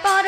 Bye.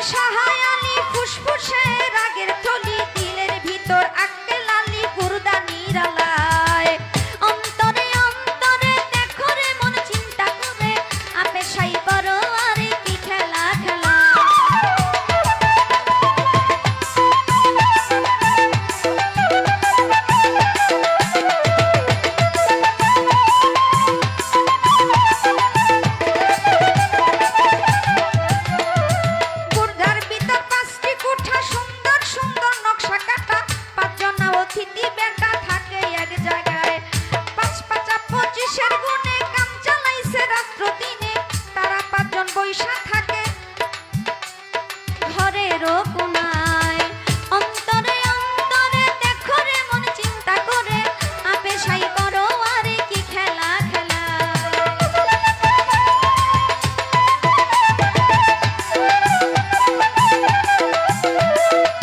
কলিজায় সাহায় আলী ফুসফুসে you